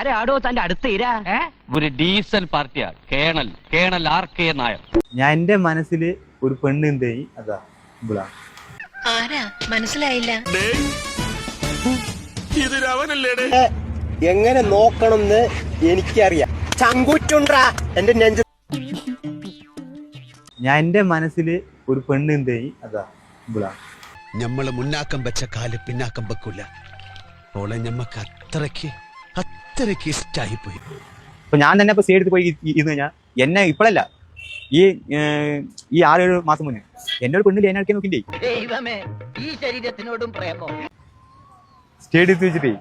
ആരാടോ തന്റെ അടുത്ത് ഇരാ? ഒരു diesel പാർട്ടിയാ. Colonel. Colonel R K Nair. ഞാൻ എന്റെ മനസ്സിൽ ഒരു പെണ്ണ് എന്തേ അതാ ഇവിടാ ആരാ? മനസ്സിലായില്ല. എങ്ങനെ നോക്കണമെന്ന് എനിക്കറിയാം. ചങ്കുറ്റുണ്ടാ എന്റെ നെഞ്ച ഞാൻ എന്റെ മനസ്സിൽ ഒരു പെണ്ണ് എന്തേ അതാ ഇവിടാ ഞമ്മൾ മുന്നാക്കം വെച്ച കാൽ പിന്നാക്കം വെക്കൂല. ഓളെ ഞമ്മക്ക് അത്രയ്ക്ക് അത്രയ്ക്ക് ഇഷ്ടമായി പോയി അപ്പൊ ഞാൻ തന്നെ ഇപ്പൊ സ്റ്റേ പോയി ഇരുന്ന് കഴിഞ്ഞാൽ എന്നെ ഇപ്പോഴല്ല ഈ ഈ ആറേഴ് മാസം മുന്നേ. എന്നെ ഒരു പെണ്ണ് എന്നെ നോക്കിണ്ടേ ദൈവമേ ഈ ശരീരത്തിനോടും പ്രേമോ. സ്റ്റേ എടുത്ത് വെച്ചിട്ടേ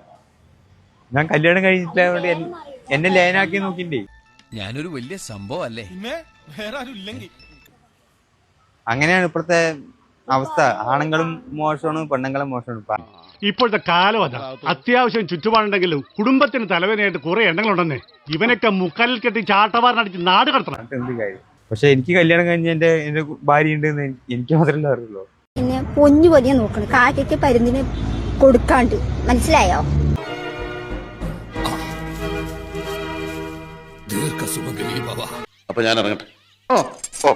ഞാൻ കല്യാണം കഴിഞ്ഞിട്ട് എന്നെ ലേനാക്കി നോക്കിണ്ടേ ഞാനൊരു വലിയ സംഭവം അല്ലേ അങ്ങനെയാണ് ഇപ്പോഴത്തെ അവസ്ഥ. ആണുങ്ങളും മോശമാണ് പെണ്ണുങ്ങളും മോശമാണ്. ഇപ്പോഴത്തെ കാലം അതാ. അത്യാവശ്യം ചുറ്റുപാടുണ്ടെങ്കിലും കുടുംബത്തിന് തലവേദനയായിട്ട് കുറെ എണ്ണങ്ങളുണ്ടെന്നേ. ഇവനൊക്കെ മുക്കാലിൽ കെട്ടി ചാട്ടവാറിനടിച്ച് നാട് കടത്തണം. എന്നിട്ട് എന്ത് കാര്യം? പക്ഷെ എനിക്ക് കല്യാണം കഴിഞ്ഞ എന്റെ എന്റെ ഭാര്യ ഉണ്ടെന്ന് എനിക്ക് മാത്രമല്ല അറിയുള്ളൂ. പിന്നെ പൊഞ്ഞു പൊതിയെ നോക്കണം. കാക്കയ്ക്ക് പരുന്തിന് കൊടുക്കാണ്ട്. മനസ്സിലായോ? അപ്പൊ ഞാൻ ഇറങ്ങട്ടെ. ഓ ഓ.